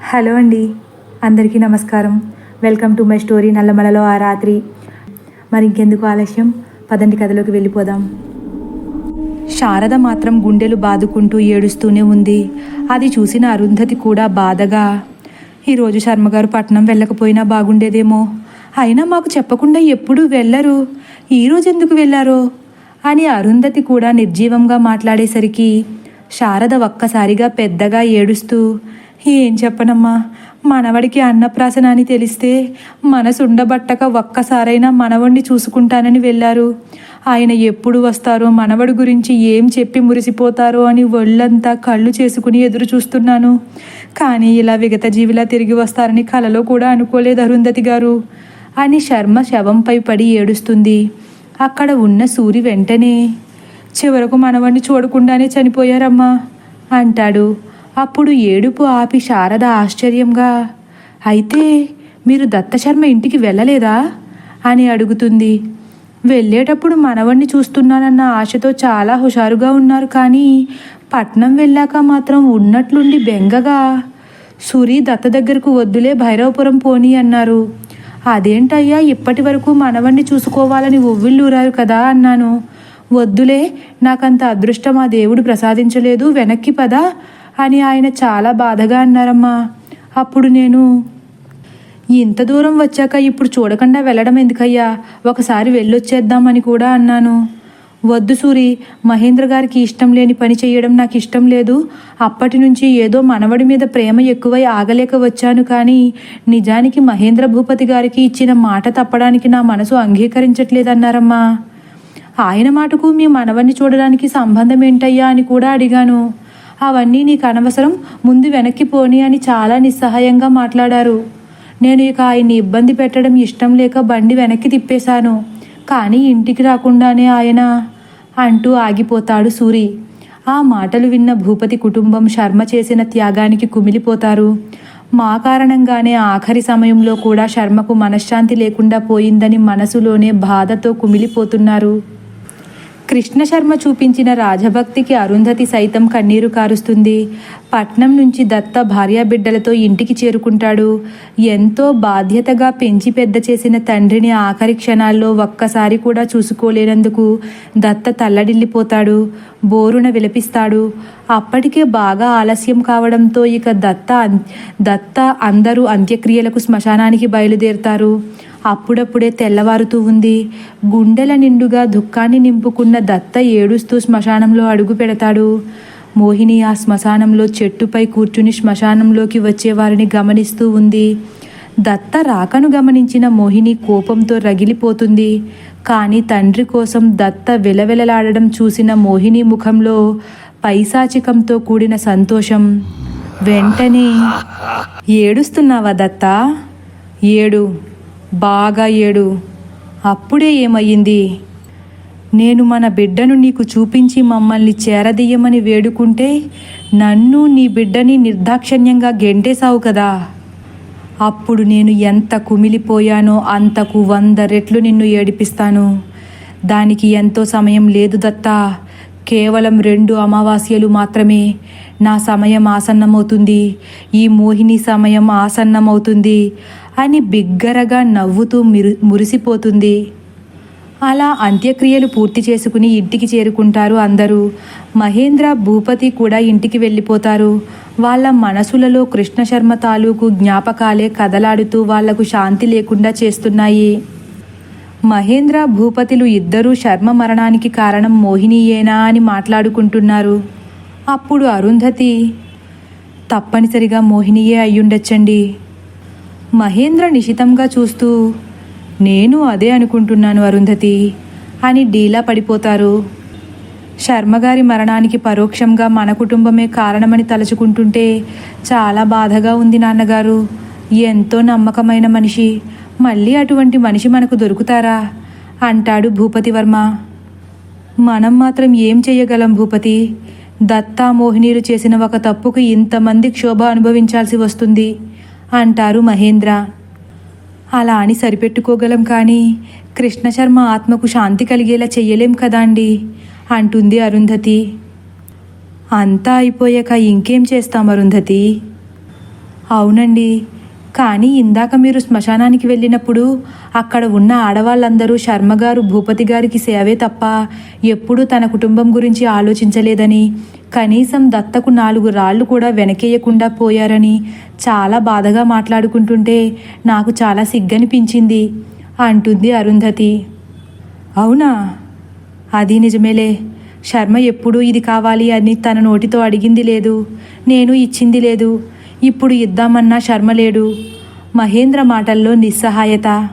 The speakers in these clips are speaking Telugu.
హలో అండి. అందరికీ నమస్కారం. వెల్కమ్ టు మై స్టోరీ నల్లమలలో ఆ రాత్రి. మరి ఇంకెందుకు ఆలస్యం? పదండి కథలోకి వెళ్ళిపోదాం. శారద మాత్రం గుండెలు బాదుకుంటూ ఏడుస్తూనే ఉంది. అది చూసిన అరుంధతి కూడా బాధగా ఈరోజు శర్మగారు పట్నం వెళ్ళకపోయినా బాగుండేదేమో. అయినా మాకు చెప్పకుండా ఎప్పుడూ వెళ్ళరు. ఈరోజు ఎందుకు వెళ్ళారో? అని అరుంధతి కూడా నిర్జీవంగా మాట్లాడేసరికి శారద ఒక్కసారిగా పెద్దగా ఏడుస్తూ ఏం చెప్పనమ్మా? మనవడికి అన్నప్రాసన అని తెలిస్తే మనసుండబట్టక ఒక్కసారైనా మనవడిని చూసుకుంటానని వెళ్ళారు. ఆయన ఎప్పుడు వస్తారో మనవడి గురించి ఏం చెప్పి మురిసిపోతారో అని ఒళ్ళంతా కళ్ళు చేసుకుని ఎదురు చూస్తున్నాను. కానీ ఇలా విగత జీవిలా తిరిగి వస్తారని కలలో కూడా అనుకోలేదు అరుంధతి గారు. అని శర్మ శవంపై పడి ఏడుస్తుంది. అక్కడ ఉన్న సూరి వెంటనే చివరకు మనవణ్ణి చూడకుండానే చనిపోయారమ్మా అంటాడు. అప్పుడు ఏడుపు ఆపి శారద ఆశ్చర్యంగా అయితే మీరు దత్తశర్మ ఇంటికి వెళ్ళలేదా? అని అడుగుతుంది. వెళ్ళేటప్పుడు మనవణ్ణి చూస్తున్నానన్న ఆశతో చాలా హుషారుగా ఉన్నారు కానీ పట్నం వెళ్ళాక మాత్రం ఉన్నట్లుండి బెంగగా. సూరి దత్త దగ్గరకు వద్దులే భైరవపురం పోనీ అన్నారు. అదేంటయ్యా ఇప్పటి వరకు మనవణ్ణి చూసుకోవాలని ఉవ్విళ్ళూరారు కదా అన్నాను. వద్దులే నాకంత అదృష్టం ఆ దేవుడు ప్రసాదించలేదు. వెనక్కి పదా అని ఆయన చాలా బాధగా అన్నారమ్మా. అప్పుడు నేను ఇంత దూరం వచ్చాక ఇప్పుడు చూడకుండా వెళ్ళడం ఎందుకయ్యా? ఒకసారి వెళ్ళొచ్చేద్దామని కూడా అన్నాను. వద్దు సూరి మహేంద్ర గారికి ఇష్టం లేని పని చేయడం నాకు ఇష్టం లేదు. అప్పటి నుంచి ఏదో మనవడి మీద ప్రేమ ఎక్కువై ఆగలేక వచ్చాను కానీ నిజానికి మహేంద్ర భూపతి గారికి ఇచ్చిన మాట తప్పడానికి నా మనసు అంగీకరించట్లేదన్నారమ్మా. ఆయన మాటకు మీ మనవడిని చూడడానికి సంబంధం ఏంటయ్యా అని కూడా అడిగాను. అవన్నీ నీకు అనవసరం. ముందు వెనక్కి పోని అని చాలా నిస్సహాయంగా మాట్లాడారు. నేను ఇక ఆయన్ని ఇబ్బంది పెట్టడం ఇష్టం లేక బండి వెనక్కి తిప్పేశాను. కానీ ఇంటికి రాకుండానే ఆయన అంటూ ఆగిపోతాడు సూరి. ఆ మాటలు విన్న భూపతి కుటుంబం శర్మ చేసిన త్యాగానికి కుమిలిపోతారు. మా కారణంగానే ఆఖరి సమయంలో కూడా శర్మకు మనశ్శాంతి లేకుండా పోయిందని మనసులోనే బాధతో కుమిలిపోతున్నారు. కృష్ణ శర్మ చూపించిన రాజభక్తికి అరుంధతి సైతం కన్నీరు కారుస్తుంది. పట్నం నుంచి దత్త భార్యాబిడ్డలతో ఇంటికి చేరుకుంటాడు. ఎంతో బాధ్యతగా పెంచి పెద్ద చేసిన తండ్రిని ఆఖరి క్షణాల్లో ఒక్కసారి కూడా చూసుకోలేనందుకు దత్త తల్లడిల్లిపోతాడు. బోరున విలపిస్తాడు. అప్పటికే బాగా ఆలస్యం కావడంతో ఇక దత్త దత్త అందరూ అంత్యక్రియలకు శ్మశానానికి బయలుదేరుతారు. అప్పుడప్పుడే తెల్లవారుతూ ఉంది. గుండెల నిండుగా దుఃఖాన్ని నింపుకున్న దత్త ఏడుస్తూ శ్మశానంలో అడుగు పెడతాడు. మోహిని ఆ శ్మశానంలో చెట్టుపై కూర్చుని శ్మశానంలోకి వచ్చేవారిని గమనిస్తూ ఉంది. దత్త రాకను గమనించిన మోహిని కోపంతో రగిలిపోతుంది. కానీ తండ్రి కోసం దత్త విలవిలలాడడం చూసిన మోహిని ముఖంలో పైశాచికంతో కూడిన సంతోషం. వెంటనే ఏడుస్తున్నావా దత్త? ఏడు. బాగా ఏడు. అప్పుడే ఏమయ్యింది? నేను మన బిడ్డను నీకు చూపించి మమ్మల్ని చేరదీయమని వేడుకుంటే నన్ను నీ బిడ్డని నిర్దాక్షణ్యంగా గెంటేశావు కదా. అప్పుడు నేను ఎంత కుమిలిపోయానో అంతకు వంద రెట్లు నిన్ను ఏడిపిస్తాను. దానికి ఎంతో సమయం లేదు దత్తా. కేవలం రెండు అమావాస్యలు మాత్రమే. నా సమయం ఆసన్నమవుతుంది. ఈ మోహిని సమయం ఆసన్నమవుతుంది. అని బిగ్గరగా నవ్వుతూ మిరు మురిసిపోతుంది. అలా అంత్యక్రియలు పూర్తి చేసుకుని ఇంటికి చేరుకుంటారు అందరూ. మహేంద్ర భూపతి కూడా ఇంటికి వెళ్ళిపోతారు. వాళ్ళ మనసులలో కృష్ణ శర్మ తాలూకు జ్ఞాపకాలే కదలాడుతూ వాళ్ళకు శాంతి లేకుండా చేస్తున్నాయి. మహేంద్ర భూపతిలు ఇద్దరూ శర్మ మరణానికి కారణం మోహినీయేనా అని మాట్లాడుకుంటున్నారు. అప్పుడు అరుంధతి తప్పనిసరిగా మోహినియే అయ్యుండొచ్చండి. మహేంద్ర నిశితంగా చూస్తూ నేను అదే అనుకుంటున్నాను అరుంధతి. అని డీలా పడిపోతారు. శర్మగారి మరణానికి పరోక్షంగా మన కుటుంబమే కారణమని తలుచుకుంటుంటే చాలా బాధగా ఉంది నాన్నగారు. ఎంతో నమ్మకమైన మనిషి. మళ్ళీ అటువంటి మనిషి మనకు దొరుకుతారా? అంటాడు భూపతి వర్మ. మనం మాత్రం ఏం చేయగలం భూపతి? దత్తా మోహినీలు చేసిన ఒక తప్పుకు ఇంతమంది క్షోభ అనుభవించాల్సి వస్తుంది. అంటారు మహేంద్ర. అలా అని సరిపెట్టుకోగలం కానీ కృష్ణశర్మ ఆత్మకు శాంతి కలిగేలా చెయ్యలేం కదా అండి అంటుంది అరుంధతి. అంతా అయిపోయాక ఇంకేం చేస్తాం అరుంధతి? అవునండి కానీ ఇందాక మీరు శ్మశానానికి వెళ్ళినప్పుడు అక్కడ ఉన్న ఆడవాళ్ళందరూ శర్మగారు భూపతి గారికి సేవే తప్ప ఎప్పుడూ తన కుటుంబం గురించి ఆలోచించలేదని కనీసం దత్తకు నాలుగు రాళ్ళు కూడా వెనకేయకుండా పోయారని చాలా బాధగా మాట్లాడుకుంటుంటే నాకు చాలా సిగ్గనిపించింది అంటుంది అరుంధతి. అవునా? అది నిజమేలే. శర్మ ఎప్పుడూ ఇది కావాలి అని తన నోటితో అడిగింది లేదు. నేను ఇచ్చింది లేదు. ఇప్పుడు ఇద్దామన్నా శర్మ లేడు. మహేంద్ర మాటల్లో నిస్సహాయత.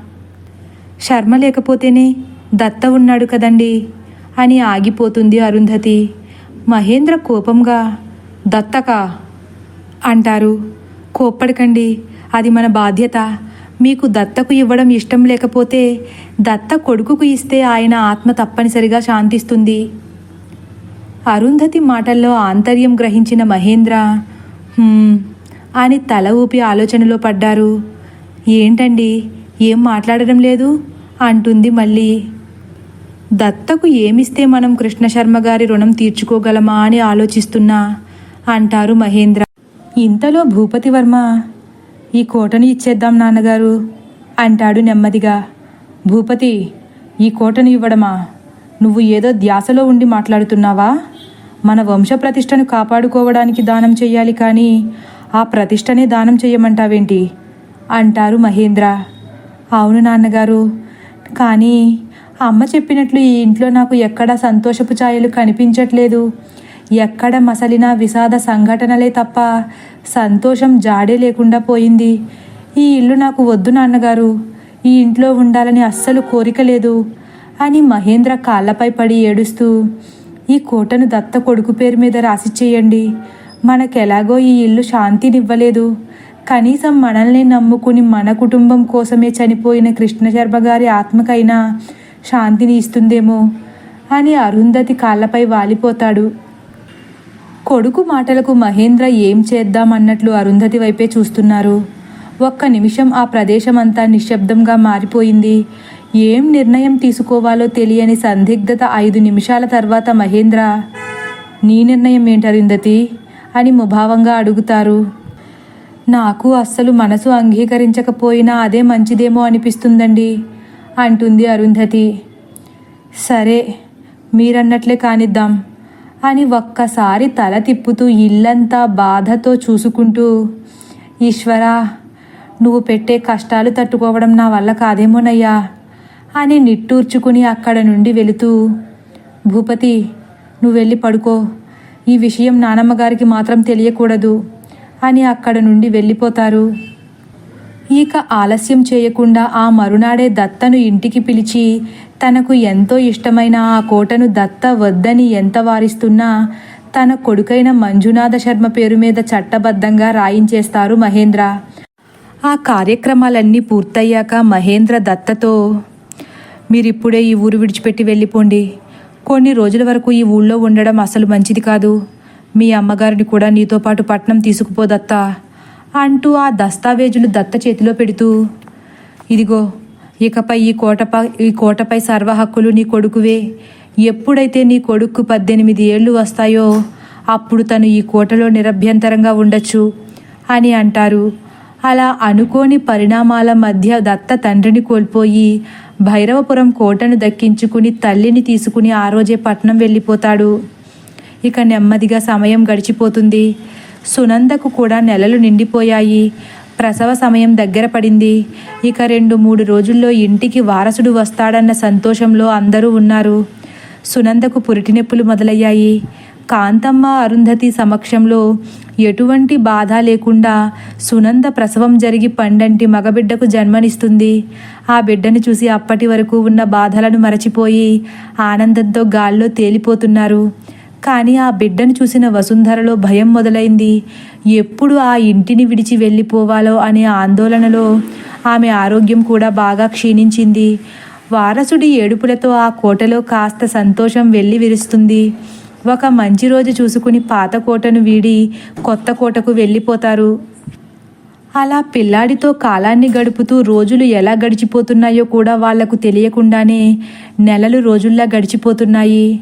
శర్మ లేకపోతేనే దత్త ఉన్నాడు కదండి అని ఆగిపోతుంది అరుంధతి. మహేంద్ర కోపంగా దత్తకా అంటారు కోప్పడకండి అది మన బాధ్యత. మీకు దత్తకు ఇవ్వడం ఇష్టం లేకపోతే దత్త కొడుకుకు ఇస్తే ఆయన ఆత్మ తప్పనిసరిగా శాంతిస్తుంది. అరుంధతి మాటల్లో ఆంతర్యం గ్రహించిన మహేంద్ర అని తల ఊపి ఆలోచనలో పడ్డారు. ఏంటండి? ఏం మాట్లాడడం లేదు? అంటుంది మళ్ళీ. దత్తకు ఏమిస్తే మనం కృష్ణశర్మ గారి రుణం తీర్చుకోగలమా అని ఆలోచిస్తున్నా అంటారు మహేంద్ర. ఇంతలో భూపతి వర్మ ఈ కోటను ఇచ్చేద్దాం నాన్నగారు అంటాడు నెమ్మదిగా. భూపతి ఈ కోటను ఇవ్వడమా? నువ్వు ఏదో ధ్యాసలో ఉండి మాట్లాడుతున్నావా? మన వంశ ప్రతిష్టను కాపాడుకోవడానికి దానం చెయ్యాలి కానీ ఆ ప్రతిష్టనే దానం చేయమంటావేంటి? అంటారు మహేంద్ర. అవును నాన్నగారు. కానీ అమ్మ చెప్పినట్లు ఈ ఇంట్లో నాకు ఎక్కడ సంతోషపు ఛాయలు కనిపించట్లేదు. ఎక్కడ మసలిన విషాద సంఘటనలే తప్ప సంతోషం జాడే లేకుండా పోయింది. ఈ ఇల్లు నాకు వద్దు నాన్నగారు. ఈ ఇంట్లో ఉండాలని అస్సలు కోరిక లేదు అని మహేంద్ర కాళ్ళపై పడి ఏడుస్తూ ఈ కోటను దత్త కొడుకు పేరు మీద రాసి చేయండి. మనకెలాగో ఈ ఇల్లు శాంతినివ్వలేదు. కనీసం మనల్ని నమ్ముకుని మన కుటుంబం కోసమే చనిపోయిన కృష్ణశర్మ గారి ఆత్మకైనా శాంతిని ఇస్తుందేమో అని అరుంధతి కాళ్ళపై వాలిపోతాడు. కొడుకు మాటలకు మహేంద్ర ఏం చేద్దామన్నట్లు అరుంధతి వైపే చూస్తున్నారు. ఒక్క నిమిషం ఆ ప్రదేశం అంతా నిశ్శబ్దంగా మారిపోయింది. ఏం నిర్ణయం తీసుకోవాలో తెలియని సందిగ్ధత ఐదు నిమిషాల తర్వాత మహేంద్ర నీ నిర్ణయం ఏంటి అరుంధతి? అని ముభావంగా అడుగుతారు. నాకు అస్సలు మనసు అంగీకరించకపోయినా అదే మంచిదేమో అనిపిస్తుందండి అంటుంది అరుంధతి. సరే మీరన్నట్లే కానిద్దాం అని ఒక్కసారి తల తిప్పుతూ ఇల్లంతా బాధతో చూసుకుంటూ ఈశ్వరా నువ్వు పెట్టే కష్టాలు తట్టుకోవడం నా వల్ల కాదేమోనయ్యా అని నిట్టూర్చుకుని అక్కడ నుండి వెళుతూ భూపతి నువ్వు వెళ్ళి పడుకో ఈ విషయం నానమ్మగారికి మాత్రం తెలియకూడదు అని అక్కడ నుండి వెళ్ళిపోతారు. ఇక ఆలస్యం చేయకుండా ఆ మరునాడే దత్తను ఇంటికి పిలిచి తనకు ఎంతో ఇష్టమైన ఆ కోటను దత్త వద్దని ఎంత వారిస్తున్నా తన కొడుకైన మంజునాథ శర్మ పేరు మీద చట్టబద్ధంగా రాయించేస్తారు మహేంద్ర. ఆ కార్యక్రమాలన్నీ పూర్తయ్యాక మహేంద్ర దత్తతో మీరిప్పుడే ఈ ఊరు విడిచిపెట్టి వెళ్ళిపోండి. కొన్ని రోజుల వరకు ఈ ఊళ్ళో ఉండడం అసలు మంచిది కాదు. మీ అమ్మగారిని కూడా నీతో పాటు పట్నం తీసుకుపో దత్తా అంటూ ఆ దస్తావేజులు దత్త చేతిలో పెడుతూ ఇదిగో ఇకపై ఈ కోటపై ఈ కోటపై సర్వ హక్కులు నీ కొడుకువే. ఎప్పుడైతే నీ కొడుకు పద్దెనిమిది ఏళ్ళు వస్తాయో అప్పుడు తను ఈ కోటలో నిరభ్యంతరంగా ఉండొచ్చు అని అంటారు. అలా అనుకోని పరిణామాల మధ్య దత్త తండ్రిని కోల్పోయి భైరవపురం కోటను దక్కించుకుని తల్లిని తీసుకుని ఆ రోజే పట్నం వెళ్ళిపోతాడు. ఇక నెమ్మదిగా సమయం గడిచిపోతుంది. సునందకు కూడా నెలలు నిండిపోయాయి. ప్రసవ సమయం దగ్గర పడింది. ఇక రెండు మూడు రోజుల్లో ఇంటికి వారసుడు వస్తాడన్న సంతోషంలో అందరూ ఉన్నారు. సునందకు పురిటినొప్పులు మొదలయ్యాయి. కాంతమ్మ అరుంధతి సమక్షంలో ఎటువంటి బాధ లేకుండా సునంద ప్రసవం జరిగి పండంటి మగబిడ్డకు జన్మనిస్తుంది. ఆ బిడ్డను చూసి అప్పటి వరకు ఉన్న బాధలను మరచిపోయి ఆనందంతో గాల్లో తేలిపోతున్నారు. కానీ ఆ బిడ్డను చూసిన వసుంధరలో భయం మొదలైంది. ఎప్పుడు ఆ ఇంటిని విడిచి వెళ్ళిపోవాలో అనే ఆందోళనలో ఆమె ఆరోగ్యం కూడా బాగా క్షీణించింది. వారసుడి ఏడుపులతో ఆ కోటలో కాస్త సంతోషం వెళ్ళి విరుస్తుంది. ఒక మంచి రోజు చూసుకుని పాత కోటను వీడి కొత్త కోటకు వెళ్ళిపోతారు. అలా పిల్లాడితో కాలాన్ని గడుపుతూ రోజులు ఎలా గడిచిపోతున్నాయో కూడా వాళ్ళకు తెలియకుండానే నెలలు రోజుల్లా గడిచిపోతున్నాయి.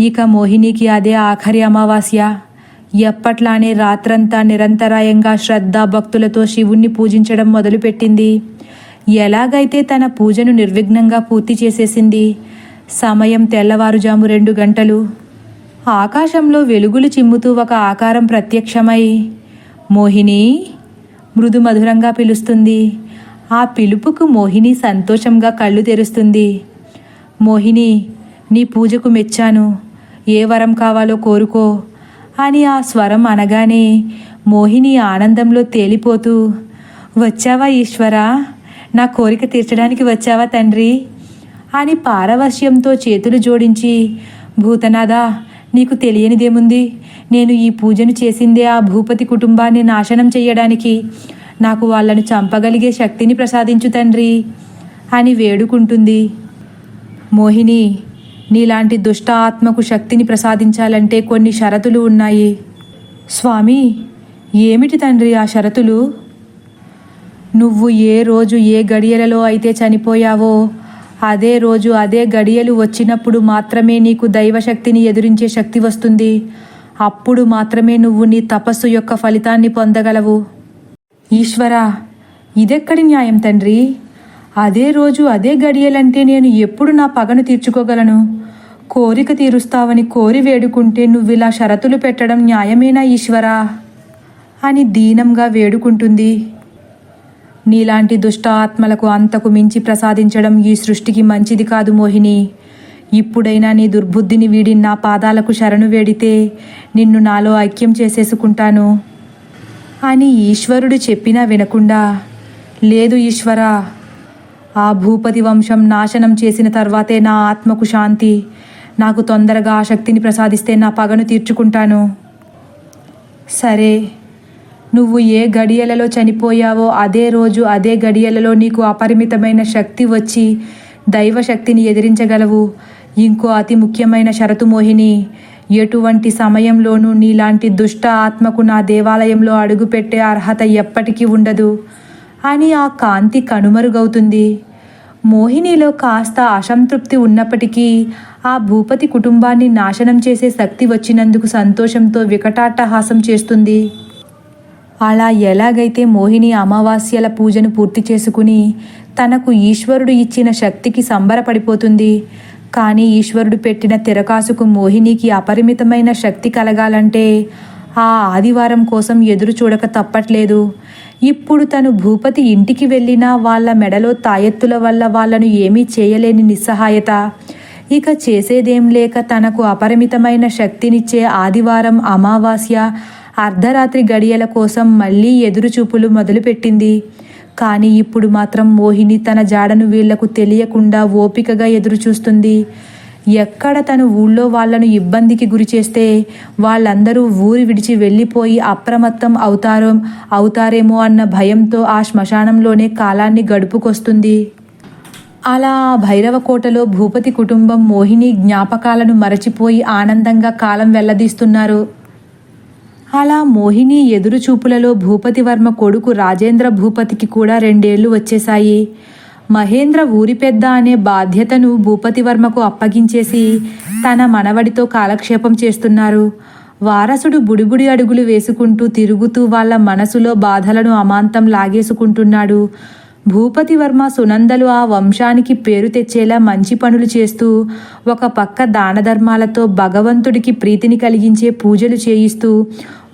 ఇక మోహినికి అదే ఆఖరి అమావాస్య. ఎప్పట్లానే రాత్రంతా నిరంతరాయంగా శ్రద్ధ భక్తులతో శివుణ్ణి పూజించడం మొదలుపెట్టింది. ఎలాగైతే తన పూజను నిర్విఘ్నంగా పూర్తి చేసేసింది. సమయం తెల్లవారుజాము రెండు గంటలు. ఆకాశంలో వెలుగులు చిమ్ముతూ ఒక ఆకారం ప్రత్యక్షమై మోహిని మృదు మధురంగా పిలుస్తుంది. ఆ పిలుపుకు మోహిని సంతోషంగా కళ్ళు తెరుస్తుంది. మోహిని నీ పూజకు మెచ్చాను. ఏ వరం కావాలో కోరుకో అని ఆ స్వరం అనగానే మోహిని ఆనందంలో తేలిపోతూ వచ్చావా ఈశ్వరా? నా కోరిక తీర్చడానికి వచ్చావా తండ్రి? అని పారవశ్యంతో చేతులు జోడించి భూతనాథ నీకు తెలియనిదేముంది? నేను ఈ పూజను చేసిందే ఆ భూపతి కుటుంబాన్ని నాశనం చెయ్యడానికి. నాకు వాళ్ళను చంపగలిగే శక్తిని ప్రసాదించు తండ్రి అని వేడుకుంటుంది. మోహిని నీలాంటి దుష్ట ఆత్మకు శక్తిని ప్రసాదించాలంటే కొన్ని షరతులు ఉన్నాయి. స్వామి ఏమిటి తండ్రి ఆ షరతులు? నువ్వు ఏ రోజు ఏ గడియలలో అయితే చనిపోయావో అదే రోజు అదే గడియలు వచ్చినప్పుడు మాత్రమే నీకు దైవశక్తిని ఎదురించే శక్తి వస్తుంది. అప్పుడు మాత్రమే నువ్వు నీ తపస్సు యొక్క ఫలితాన్ని పొందగలవు. ఈశ్వరా ఇదెక్కడి న్యాయం తండ్రి? అదే రోజు అదే గడియలంటే నేను ఎప్పుడు నా పగను తీర్చుకోగలను? కోరిక తీరుస్తావని కోరి వేడుకుంటే నువ్విలా షరతులు పెట్టడం న్యాయమేనా ఈశ్వరా? అని దీనంగా వేడుకుంటుంది. నీలాంటి దుష్ట ఆత్మలకు అంతకు మించి ప్రసాదించడం ఈ సృష్టికి మంచిది కాదు మోహిని. ఇప్పుడైనా నీ దుర్బుద్ధిని వీడి నా పాదాలకు శరణు వేడితే నిన్ను నాలో ఐక్యం చేసేసుకుంటాను. అని ఈశ్వరుడు చెప్పినా వినకుండా లేదు ఈశ్వరా ఆ భూపతి వంశం నాశనం చేసిన తర్వాతే నా ఆత్మకు శాంతి నాకు తొందరగా ఆ శక్తిని ప్రసాదిస్తే నా పగను తీర్చుకుంటాను. సరే నువ్వు ఏ గడియలలో చనిపోయావో అదే రోజు అదే గడియలలో నీకు అపరిమితమైన శక్తి వచ్చి దైవశక్తిని ఎదిరించగలవు. ఇంకో అతి ముఖ్యమైన షరతు మోహిని ఎటువంటి సమయంలోనూ నీలాంటి దుష్ట ఆత్మకు నా దేవాలయంలో అడుగుపెట్టే అర్హత ఎప్పటికీ ఉండదు. అని ఆ కాంతి కనుమరుగవుతుంది. మోహినిలో కాస్త అసంతృప్తి ఉన్నప్పటికీ ఆ భూపతి కుటుంబాన్ని నాశనం చేసే శక్తి వచ్చినందుకు సంతోషంతో వికటాట్టహాసం చేస్తుంది. అలా ఎలాగైతే మోహిని అమావాస్యల పూజను పూర్తి చేసుకుని తనకు ఈశ్వరుడు ఇచ్చిన శక్తికి సంబరపడిపోతుంది. కానీ ఈశ్వరుడు పెట్టిన తిరకాసుకు మోహినికి అపరిమితమైన శక్తి కలగాలంటే ఆ ఆదివారం కోసం ఎదురు చూడక తప్పట్లేదు. ఇప్పుడు తను భూపతి ఇంటికి వెళ్ళినా వాళ్ళ మెడలో తాయెత్తుల వల్ల వాళ్ళను ఏమీ చేయలేని నిస్సహాయత. ఇక చేసేదేం లేక తనకు అపరిమితమైన శక్తినిచ్చే ఆదివారం అమావాస్య అర్ధరాత్రి గడియల కోసం మళ్ళీ ఎదురుచూపులు మొదలుపెట్టింది. కానీ ఇప్పుడు మాత్రం మోహిని తన జాడను వీళ్ళకు తెలియకుండా ఓపికగా ఎదురుచూస్తుంది. ఎక్కడ తను ఊళ్ళో వాళ్ళను ఇబ్బందికి గురి చేస్తే వాళ్ళందరూ ఊరి విడిచి వెళ్ళిపోయి అప్రమత్తం అవుతారో అవుతారేమో అన్న భయంతో ఆ శ్మశానంలోనే కాలాన్ని గడుపుకొస్తుంది. అలా భైరవకోటలో భూపతి కుటుంబం మోహిని జ్ఞాపకాలను మరచిపోయి ఆనందంగా కాలం వెల్లదీస్తున్నారు. అలా మోహిని ఎదురుచూపులలో భూపతివర్మ కొడుకు రాజేంద్ర భూపతికి కూడా రెండేళ్ళు వచ్చేశాయి. మహేంద్ర ఊరి పెద్ద అనే బాధ్యతను భూపతివర్మకు అప్పగించేసి తన మనవడితో కాలక్షేపం చేస్తున్నారు. వారసుడు బుడిబుడి అడుగులు వేసుకుంటూ తిరుగుతూ వాళ్ళ మనసులో బాధలను అమాంతం లాగేసుకుంటున్నాడు. భూపతివర్మ సునందలు ఆ వంశానికి పేరు తెచ్చేలా మంచి పనులు చేస్తూ ఒక పక్క దానధర్మాలతో భగవంతుడికి ప్రీతిని కలిగించే పూజలు చేయిస్తూ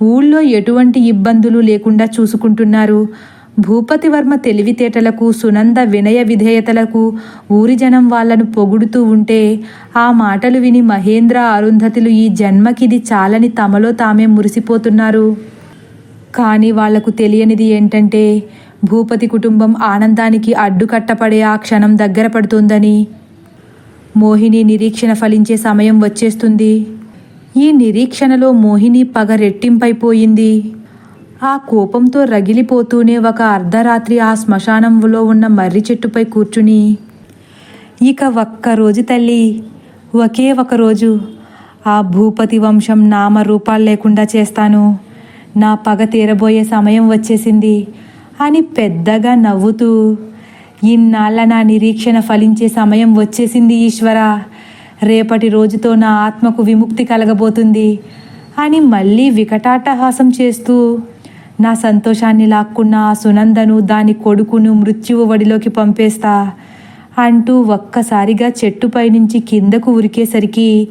ఊళ్ళో ఎటువంటి ఇబ్బందులు లేకుండా చూసుకుంటున్నారు? భూపతివర్మ తెలివితేటలకు సునంద వినయ విధేయతలకు ఊరి జనం వాళ్ళను పొగుడుతూ ఉంటే ఆ మాటలు విని మహేంద్ర అరుంధతులు ఈ జన్మకిది చాలని తమలో తామే మురిసిపోతున్నారు. కానీ వాళ్ళకు తెలియనిది ఏంటంటే భూపతి కుటుంబం ఆనందానికి అడ్డుకట్టపడే ఆ క్షణం దగ్గర పడుతోందని. మోహిని నిరీక్షణ ఫలించే సమయం వచ్చేస్తుంది. ఈ నిరీక్షణలో మోహిని పగ రెట్టింపైపోయింది. ఆ కోపంతో రగిలిపోతూనే ఒక అర్ధరాత్రి ఆ శ్మశానంలో ఉన్న మర్రి చెట్టుపై కూర్చుని ఇక ఒక్కరోజు తల్లి ఒకే ఒక రోజు ఆ భూపతి వంశం నామ రూపాలు లేకుండా చేస్తాను. నా పగ తీరబోయే సమయం వచ్చేసింది అని పెద్దగా నవ్వుతూ ఇన్నాళ్ళ నా నిరీక్షణ ఫలించే సమయం వచ్చేసింది ఈశ్వర. రేపటి రోజుతో నా ఆత్మకు విముక్తి కలగబోతుంది అని మళ్ళీ వికటాటహాసం చేస్తూ నా సంతోషాన్ని లాక్కున్న ఆ సునందను దాని కొడుకును మృత్యువు వడిలోకి పంపేస్తా అంటూ ఒక్కసారిగా చెట్టుపై నుంచి కిందకు ఉరికేసరికి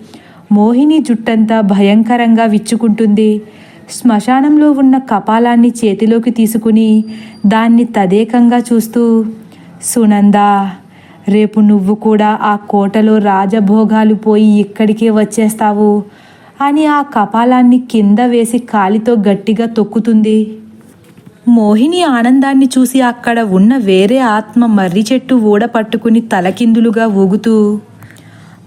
మోహిని జుట్టంతా భయంకరంగా విచ్చుకుంటుంది. శ్మశానంలో ఉన్న కపాలాన్ని చేతిలోకి తీసుకుని దాన్ని తదేకంగా చూస్తూ సునందా రేపు నువ్వు కూడా ఆ కోటలో రాజభోగాలు పోయి ఇక్కడికే వచ్చేస్తావు అని ఆ కపాలాన్ని కింద వేసి కాలితో గట్టిగా తొక్కుతుంది. మోహిని ఆనందాన్ని చూసి అక్కడ ఉన్న వేరే ఆత్మ మర్రి చెట్టు ఊడ పట్టుకుని తలకిందులుగా ఊగుతూ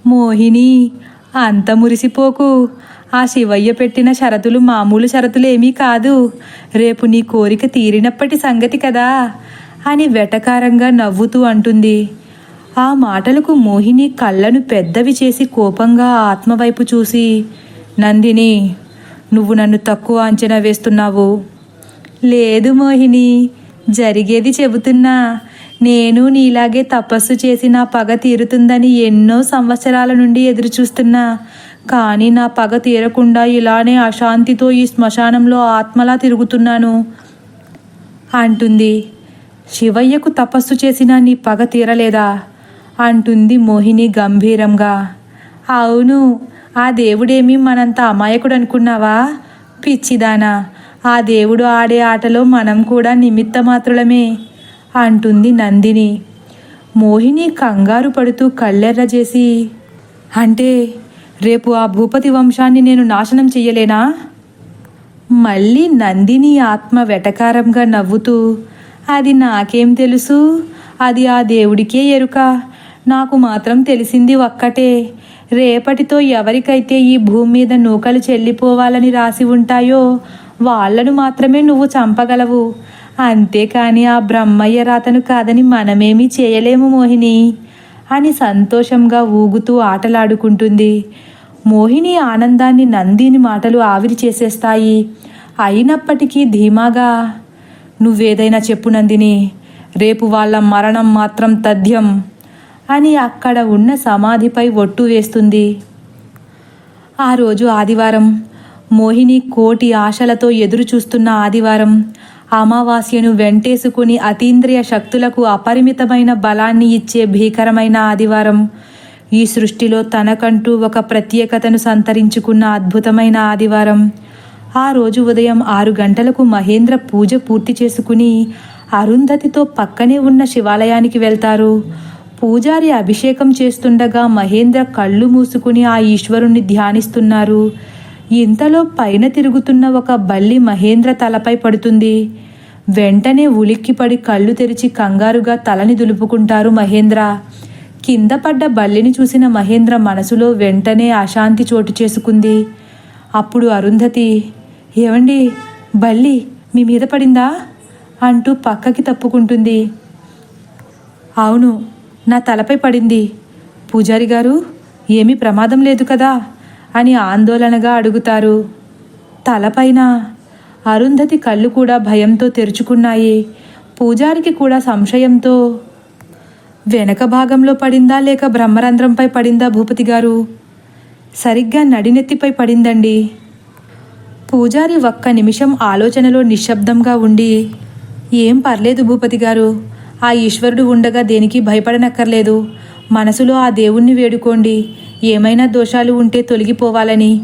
మోహిని అంత మురిసిపోకు. ఆ శివయ్య పెట్టిన షరతులు మామూలు షరతులేమీ కాదు. రేపు నీ కోరిక తీరినప్పటి సంగతి కదా అని వెటకారంగా నవ్వుతూ అంటుంది. ఆ మాటలకు మోహిని కళ్ళను పెద్దవి చేసి కోపంగా ఆత్మవైపు చూసి నందిని నువ్వు నన్ను తక్కువ అంచనా వేస్తున్నావు. లేదు మోహిని జరిగేది చెబుతున్నా నేను నీలాగే తపస్సు చేసి నా పగ తీరుతుందని ఎన్నో సంవత్సరాల నుండి ఎదురు చూస్తున్నా కానీ నా పగ తీరకుండా ఇలానే అశాంతితో ఈ శ్మశానంలో ఆత్మలా తిరుగుతున్నాను. అంటుంది శివయ్యకు తపస్సు చేసినా నీ పగ తీరలేదా? అంటుంది మోహిని గంభీరంగా. అవును ఆ దేవుడేమి మనంత అమాయకుడు అనుకున్నావా పిచ్చిదానా ఆ దేవుడు ఆడే ఆటలో మనం కూడా నిమిత్త మాత్రులమే అంటుంది నందిని. మోహిని కంగారు పడుతూ కళ్ళెర్ర చేసి అంటే రేపు ఆ భూపతి వంశాన్ని నేను నాశనం చెయ్యలేనా? మళ్ళీ నందిని ఆత్మ వెటకారంగా నవ్వుతూ అది నాకేం తెలుసు? అది ఆ దేవుడికే ఎరుక. నాకు మాత్రం తెలిసింది ఒక్కటే. రేపటితో ఎవరికైతే ఈ భూమి మీద నూకలు చెల్లిపోవాలని రాసి ఉంటాయో వాళ్ళను మాత్రమే నువ్వు చంపగలవు. అంతేకాని ఆ బ్రహ్మయ్య రాతను కాదని మనమేమీ చేయలేము మోహిని అని సంతోషంగా ఊగుతూ ఆటలాడుకుంటుంది. మోహిని ఆనందాన్ని నందిని మాటలు ఆవిరి చేసేస్తాయి. అయినప్పటికీ ధీమాగా నువ్వేదైనా చెప్పు నందిని రేపు వాళ్ళ మరణం మాత్రం తథ్యం. అని అక్కడ ఉన్న సమాధిపై ఒట్టు వేస్తుంది. ఆ రోజు ఆదివారం మోహిని కోటి ఆశలతో ఎదురుచూస్తున్న ఆదివారం అమావాస్యను వెంటేసుకుని అతీంద్రియ శక్తులకు అపరిమితమైన బలాన్ని ఇచ్చే భీకరమైన ఆదివారం. ఈ సృష్టిలో తనకంటూ ఒక ప్రత్యేకతను సంతరించుకున్న అద్భుతమైన ఆదివారం. ఆ రోజు ఉదయం ఆరు గంటలకు మహేంద్ర పూజ పూర్తి చేసుకుని అరుంధతితో పక్కనే ఉన్న శివాలయానికి వెళ్తారు. పూజారి అభిషేకం చేస్తుండగా మహేంద్ర కళ్ళు మూసుకుని ఆ ఈశ్వరుణ్ణి ధ్యానిస్తున్నారు. ఇంతలో పైన తిరుగుతున్న ఒక బల్లి మహేంద్ర తలపై పడుతుంది. వెంటనే ఉలిక్కిపడి కళ్ళు తెరిచి కంగారుగా తలని దులుపుకుంటారు మహేంద్ర. కింద పడ్డ బల్లిని చూసిన మహేంద్ర మనసులో వెంటనే అశాంతి చోటు చేసుకుంది. అప్పుడు అరుంధతి ఏమండి బల్లి మీ మీద పడిందా? అంటూ పక్కకి తప్పుకుంటుంది. అవును నా తలపై పడింది. పూజారి గారు ఏమీ ప్రమాదం లేదు కదా? అని ఆందోళనగా అడుగుతారు. తలపైన అరుంధతి కళ్ళు కూడా భయంతో తెరుచుకున్నాయి. పూజారికి కూడా సంశయంతో వెనక భాగంలో పడిందా లేక బ్రహ్మరంధ్రంపై పడిందా భూపతి గారు? సరిగ్గా నడినెత్తిపై పడిందండి. పూజారి ఒక్క నిమిషం ఆలోచనలో నిశ్శబ్దంగా ఉండి ఏం పర్లేదు భూపతి గారు ఆ ఈశ్వరుడు ఉండగా దేనికి భయపడనక్కర్లేదు. మనసులో ఆ దేవుణ్ణి వేడుకోండి. ఏమైనా దోషాలు ఉంటే తొలగిపోవాలని.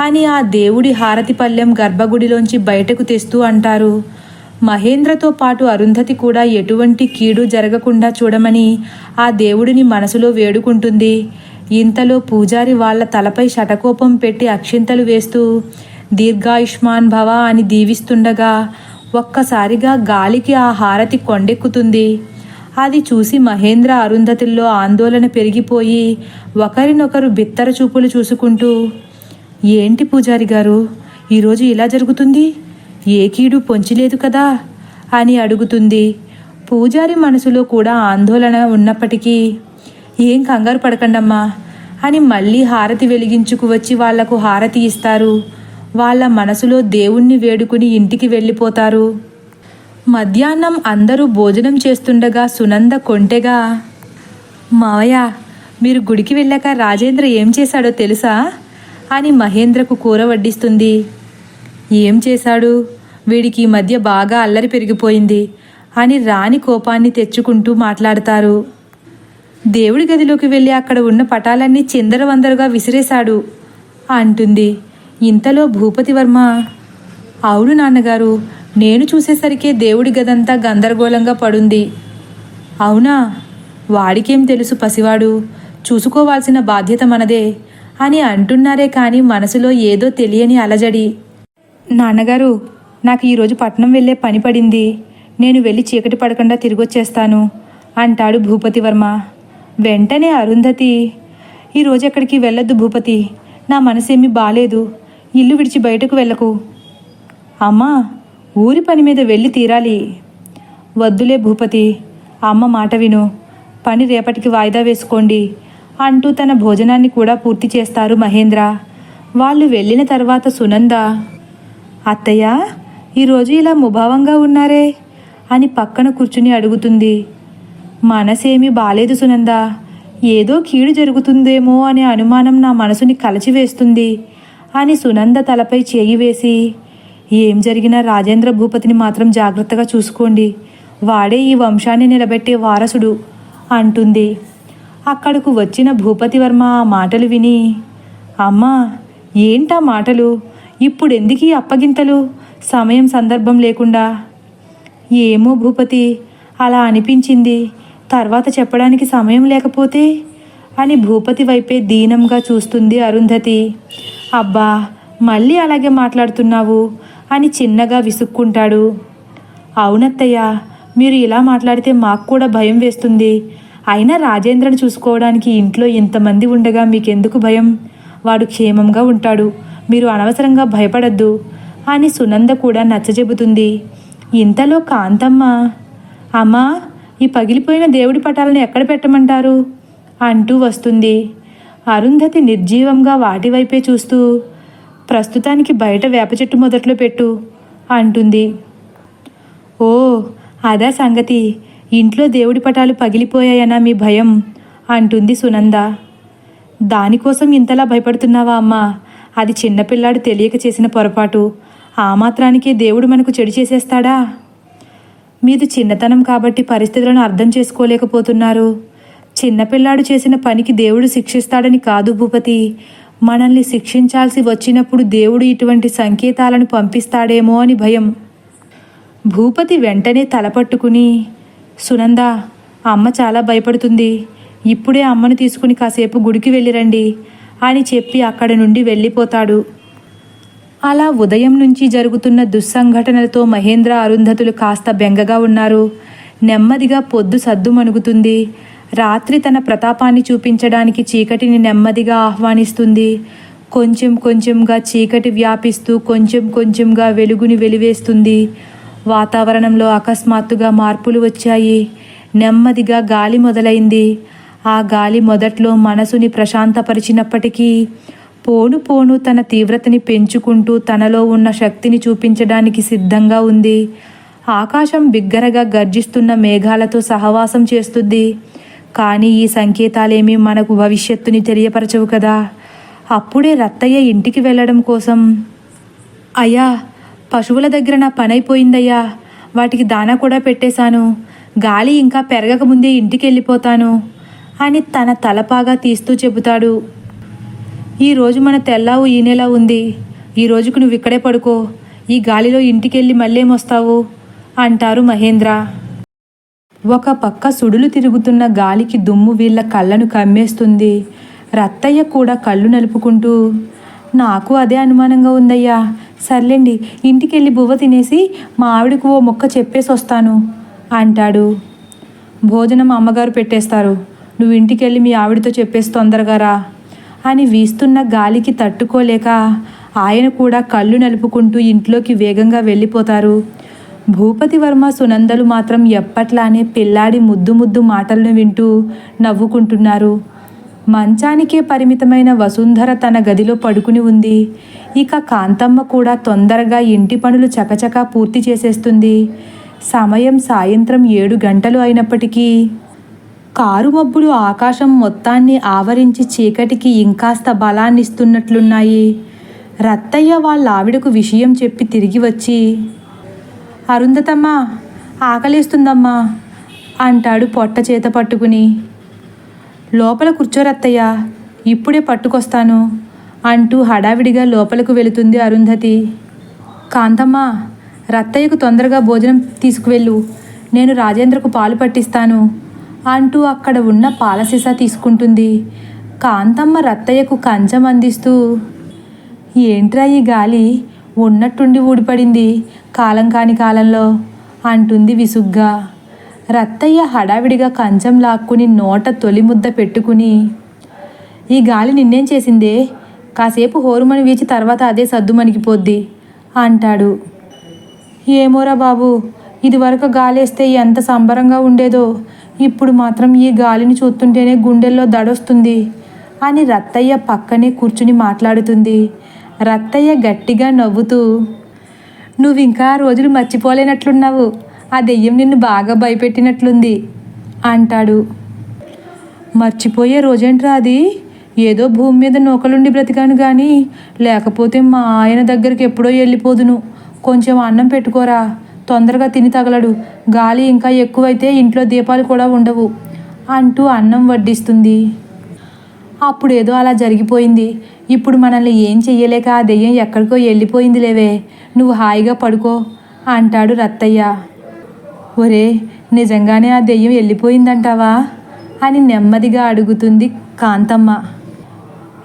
అని ఆ దేవుడి హారతి పల్లెం గర్భగుడిలోంచి బయటకు తెస్తూ అంటారు. మహేంద్రతో పాటు అరుంధతి కూడా ఎటువంటి కీడు జరగకుండా చూడమని ఆ దేవుడిని మనసులో వేడుకుంటుంది. ఇంతలో పూజారి వాళ్ళ తలపై శటకోపం పెట్టి అక్షింతలు వేస్తూ దీర్ఘాయుష్మాన్ భవ అని దీవిస్తుండగా ఒక్కసారిగా గాలికి ఆ హారతి కొండెక్కుతుంది. అది చూసి మహేంద్ర అరుంధతుల్లో ఆందోళన పెరిగిపోయి ఒకరినొకరు బిత్తర చూపులు చూసుకుంటూ ఏంటి పూజారి గారు ఈరోజు ఇలా జరుగుతుంది? ఏ కీడు పొంచిలేదు కదా? అని అడుగుతుంది. పూజారి మనసులో కూడా ఆందోళన ఉన్నప్పటికీ ఏం కంగారు పడకండమ్మా అని మళ్ళీ హారతి వెలిగించుకు వచ్చి వాళ్ళకు హారతి ఇస్తారు. వాళ్ళ మనసులో దేవుణ్ణి వేడుకుని ఇంటికి వెళ్ళిపోతారు. మధ్యాహ్నం అందరూ భోజనం చేస్తుండగా సునంద కొంటెగా మావయ్య మీరు గుడికి వెళ్ళాక రాజేంద్ర ఏం చేశాడో తెలుసా? అని మహేంద్రకు కూర వడ్డిస్తుంది. ఏం చేశాడు? వీడికి ఈ మధ్య బాగా అల్లరి పెరిగిపోయింది అని రాణి కోపాన్ని తెచ్చుకుంటూ మాట్లాడతారు. దేవుడి గదిలోకి వెళ్ళి అక్కడ ఉన్న పటాలన్నీ చిందరవందరగా విసిరేశాడు అంటుంది. ఇంతలో భూపతివర్మ అవును నాన్నగారు నేను చూసేసరికే దేవుడి గదంతా గందరగోళంగా పడుంది. అవునా? వాడికేం తెలుసు పసివాడు? చూసుకోవాల్సిన బాధ్యత మనదే అని అంటున్నారే కానీ మనసులో ఏదో తెలియని అలజడి. నాన్నగారు నాకు ఈరోజు పట్నం వెళ్ళే పని పడింది. నేను వెళ్ళి చీకటి పడకుండా తిరిగొచ్చేస్తాను అంటాడు భూపతివర్మ వెంటనే అరుంధతి ఈరోజు ఎక్కడికి వెళ్ళొద్దు భూపతి. నా మనసేమీ బాలేదు. ఇల్లు విడిచి బయటకు వెళ్ళకు. అమ్మా ఊరి పని మీద వెళ్ళి తీరాలి. వద్దులే భూపతి అమ్మ మాట విను. పని రేపటికి వాయిదా వేసుకోండి అంటూ తన భోజనాన్ని కూడా పూర్తి చేస్తారు మహేంద్ర. వాళ్ళు వెళ్ళిన తర్వాత సునంద అత్తయ్య ఈరోజు ఇలా ముభావంగా ఉన్నారే అని పక్కన కూర్చుని అడుగుతుంది. మనసేమీ బాలేదు సునంద. ఏదో కీడు జరుగుతుందేమో అనే అనుమానం నా మనసుని కలచివేస్తుంది. అని సునంద తలపై చేయి వేసి ఏం జరిగినా రాజేంద్ర భూపతిని మాత్రం జాగ్రత్తగా చూసుకోండి. వాడే ఈ వంశాన్ని నిలబెట్టే వారసుడు అంటుంది. అక్కడకు వచ్చిన భూపతివర్మ ఆ మాటలు విని అమ్మా ఏంటా మాటలు? ఇప్పుడు ఎందుకు ఈ అప్పగింతలు? సమయం సందర్భం లేకుండా. ఏమో భూపతి అలా అనిపించింది. తర్వాత చెప్పడానికి సమయం లేకపోతే? అని భూపతి వైపే దీనంగా చూస్తుంది అరుంధతి. అబ్బా మళ్ళీ అలాగే మాట్లాడుతున్నావు అని చిన్నగా విసుక్కుంటాడు. అవునత్తయ్య మీరు ఇలా మాట్లాడితే మాకు కూడా భయం వేస్తుంది. అయినా రాజేంద్రను చూసుకోవడానికి ఇంట్లో ఇంతమంది ఉండగా మీకెందుకు భయం? వాడు క్షేమంగా ఉంటాడు. మీరు అనవసరంగా భయపడద్దు అని సునంద కూడా నచ్చజెబుతుంది. ఇంతలో కాంతమ్మ అమ్మా ఈ పగిలిపోయిన దేవుడి పటాలను ఎక్కడ పెట్టమంటారు? అంటూ వస్తుంది. అరుంధతి నిర్జీవంగా వాటి వైపే చూస్తూ ప్రస్తుతానికి బయట వేప చెట్టు మొదట్లో పెట్టు అంటుంది. ఓ అదా సంగతి. ఇంట్లో దేవుడి పటాలు పగిలిపోయాయనా మీ భయం? అంటుంది సునంద. దానికోసం ఇంతలా భయపడుతున్నావా అమ్మా? అది చిన్నపిల్లాడు తెలియక చేసిన పొరపాటు. ఆ మాత్రానికే దేవుడు మనకు చెడు చేసేస్తాడా? మీది చిన్నతనం కాబట్టి పరిస్థితులను అర్థం చేసుకోలేకపోతున్నారు. చిన్నపిల్లాడు చేసిన పనికి దేవుడు శిక్షిస్తాడని కాదు భూపతి. మనల్ని శిక్షించాల్సి వచ్చినప్పుడు దేవుడు ఇటువంటి సంకేతాలను పంపిస్తాడేమో అని భయం. భూపతి వెంటనే తలపట్టుకుని సునంద అమ్మ చాలా భయపడుతుంది. ఇప్పుడే అమ్మను తీసుకుని కాసేపు గుడికి వెళ్ళిరండి అని చెప్పి అక్కడ నుండి వెళ్ళిపోతాడు. అలా ఉదయం నుంచి జరుగుతున్న దుస్సంఘటనలతో మహేంద్ర అరుంధతులు కాస్త బెంగగా ఉన్నారు. నెమ్మదిగా పొద్దు సద్దు మణుగుతుంది. రాత్రి తన ప్రతాపాన్ని చూపించడానికి చీకటిని నెమ్మదిగా ఆహ్వానిస్తుంది. కొంచెం కొంచెంగా చీకటి వ్యాపిస్తూ కొంచెం కొంచెంగా వెలుగుని వెలివేస్తుంది. వాతావరణంలో అకస్మాత్తుగా మార్పులు వచ్చాయి. నెమ్మదిగా గాలి మొదలైంది. ఆ గాలి మొదట్లో మనసుని ప్రశాంతపరిచినప్పటికీ పోను పోను తన తీవ్రతని పెంచుకుంటూ తనలో ఉన్న శక్తిని చూపించడానికి సిద్ధంగా ఉంది. ఆకాశం బిగ్గరగా గర్జిస్తున్న మేఘాలతో సహవాసం చేస్తుంది. కానీ ఈ సంకేతాలేమీ మనకు భవిష్యత్తుని తెలియపరచవు కదా. అప్పుడే రత్తయ్య ఇంటికి వెళ్ళడం కోసం అయ్యా పశువుల దగ్గర నా పనైపోయిందయ్యా. వాటికి దానా కూడా పెట్టేశాను. గాలి ఇంకా పెరగకముందే ఇంటికి వెళ్ళిపోతాను అని తన తలపాగా తీస్తూ చెబుతాడు. ఈరోజు మన తెల్లావు ఈ ఉంది. ఈ రోజుకు నువ్వు ఇక్కడే పడుకో. ఈ గాలిలో ఇంటికెళ్ళి మళ్ళేమొస్తావు అంటారు మహేంద్ర. ఒక పక్క సుడులు తిరుగుతున్న గాలికి దుమ్ము వీళ్ళ కళ్ళను కమ్మేస్తుంది. రత్తయ్య కూడా కళ్ళు నలుపుకుంటూ నాకు అదే అనుమానంగా ఉందయ్యా. సర్లేండి ఇంటికెళ్ళి బువ్వ తినేసి మా ఆవిడకు ఓ మొక్క చెప్పేసి వస్తాను అంటాడు. భోజనం అమ్మగారు పెట్టేస్తారు. నువ్వు ఇంటికెళ్ళి మీ ఆవిడతో చెప్పేసి తొందరగా రా అని వీస్తున్న గాలికి తట్టుకోలేక ఆయన కూడా కళ్ళు నలుపుకుంటూ ఇంట్లోకి వేగంగా వెళ్ళిపోతారు. భూపతి వర్మ సునందలు మాత్రం ఎప్పట్లానే పిల్లాడి ముద్దు ముద్దు మాటలను వింటూ నవ్వుకుంటున్నారు. మంచానికే పరిమితమైన వసుంధర తన గదిలో పడుకుని ఉంది. ఇక కాంతమ్మ కూడా తొందరగా ఇంటి పనులు చకచకా పూర్తి చేసేస్తుంది. సమయం సాయంత్రం ఏడు గంటలు అయినప్పటికీ కారు మబ్బులు ఆకాశం మొత్తాన్ని ఆవరించి చీకటికి ఇంకాస్త బలాన్నిస్తున్నట్లున్నాయి. రత్తయ్య వాళ్ళ ఆవిడకు విషయం చెప్పి తిరిగి వచ్చి అరుంధతమ్మా ఆకలేస్తుందమ్మా అంటాడు పొట్ట చేత పట్టుకుని. లోపల కూర్చోరత్తయ్య ఇప్పుడే పట్టుకొస్తాను అంటూ హడావిడిగా లోపలకు వెళుతుంది అరుంధతి. కాంతమ్మ రత్తయ్యకు తొందరగా భోజనం తీసుకువెళ్ళు నేను రాజేంద్రకు పాలు పట్టిస్తాను అంటూ అక్కడ ఉన్న పాల సీసా తీసుకుంటుంది. కాంతమ్మ రత్తయ్యకు కంచం అందిస్తూ ఏంట్రా ఈ గాలి? ఉన్నట్టుండి ఊడిపడింది. కాలం కాని కాలంలో అంటుంది విసుగ్గా. రత్తయ్య హడావిడిగా కంచం లాక్కుని నోట తొలి ముద్ద పెట్టుకుని ఈ గాలి నిన్నేం చేసిందే? కాసేపు హోరుమని వీచి తర్వాత అదే సద్దుమణిగిపోద్ది అంటాడు. ఏమోరా బాబు ఇదివరకు గాలేస్తే ఎంత సంబరంగా ఉండేదో ఇప్పుడు మాత్రం ఈ గాలిని చూస్తుంటేనే గుండెల్లో దడొస్తుంది అని రత్తయ్య పక్కనే కూర్చుని మాట్లాడుతుంది. రత్తయ్య గట్టిగా నవ్వుతూ నువ్వు ఇంకా ఆ రోజులు మర్చిపోలేనట్లున్నావు. ఆ దెయ్యం నిన్ను బాగా భయపెట్టినట్లుంది అంటాడు. మర్చిపోయే రోజేంట్రా అది? ఏదో భూమి మీద నూకలుండి బ్రతికాను కానీ లేకపోతే మా ఆయన దగ్గరికి ఎప్పుడో వెళ్ళిపోదును కొంచెం అన్నం పెట్టుకోరా. తొందరగా తిని తగలడు. గాలి ఇంకా ఎక్కువైతే ఇంట్లో దీపాలు కూడా ఉండవు అంటూ అన్నం వడ్డిస్తుంది. అప్పుడు ఏదో అలా జరిగిపోయింది. ఇప్పుడు మనల్ని ఏం చెయ్యలేక ఆ దెయ్యం ఎక్కడికో వెళ్ళిపోయింది లేవే నువ్వు హాయిగా పడుకో అంటాడు రత్తయ్య. ఒరే నిజంగానే ఆ దెయ్యం వెళ్ళిపోయిందంటావా అని నెమ్మదిగా అడుగుతుంది కాంతమ్మ.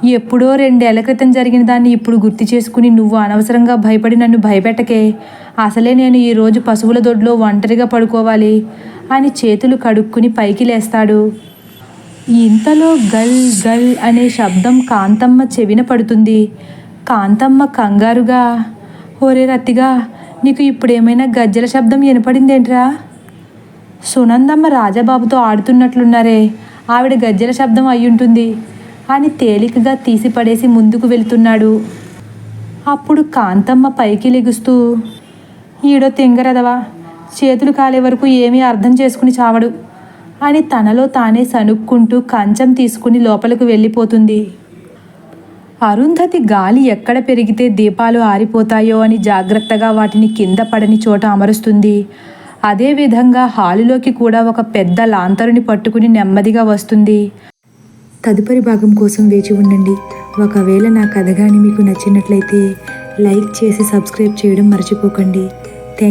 ఎప్పుడో రెండేళ్ళ క్రితం జరిగిన దాన్ని ఇప్పుడు గుర్తు చేసుకుని నువ్వు అనవసరంగా భయపడి నన్ను భయపెట్టకే. అసలే నేను ఈరోజు పశువుల దొడ్లో ఒంటరిగా పడుకోవాలి అని చేతులు కడుక్కుని పైకి లేస్తాడు. ఇంతలో గల్ గల్ అనే శబ్దం కాంతమ్మ చెవిన పడుతుంది. కాంతమ్మ కంగారుగా ఓరే రత్తిగా నీకు ఇప్పుడేమైనా గజ్జల శబ్దం వినపడిందేంట్రా? సునందమ్మ రాజాబాబుతో ఆడుతున్నట్లున్నారే ఆవిడ గజ్జల శబ్దం అయ్యుంటుంది అని తేలికగా తీసి పడేసి ముందుకు వెళ్తున్నాడు. అప్పుడు కాంతమ్మ పైకి లెగుస్తూ ఈడో తింగరదవా చేతులు కాలే వరకు ఏమీ అర్థం చేసుకుని చావడు. అని తనలో తానే సనుక్కుంటూ కంచం తీసుకుని లోపలికి వెళ్ళిపోతుంది. అరుంధతి గాలి ఎక్కడ పెరిగితే దీపాలు ఆరిపోతాయో అని జాగ్రత్తగా వాటిని కింద పడని చోట అమరుస్తుంది. అదేవిధంగా హాలులోకి కూడా ఒక పెద్ద లాంతరుని పట్టుకుని నెమ్మదిగా వస్తుంది. తదుపరి భాగం కోసం వేచి ఉండండి. ఒకవేళ నా కథ కానీ మీకు నచ్చినట్లయితే లైక్ చేసి సబ్స్క్రైబ్ చేయడం మర్చిపోకండి.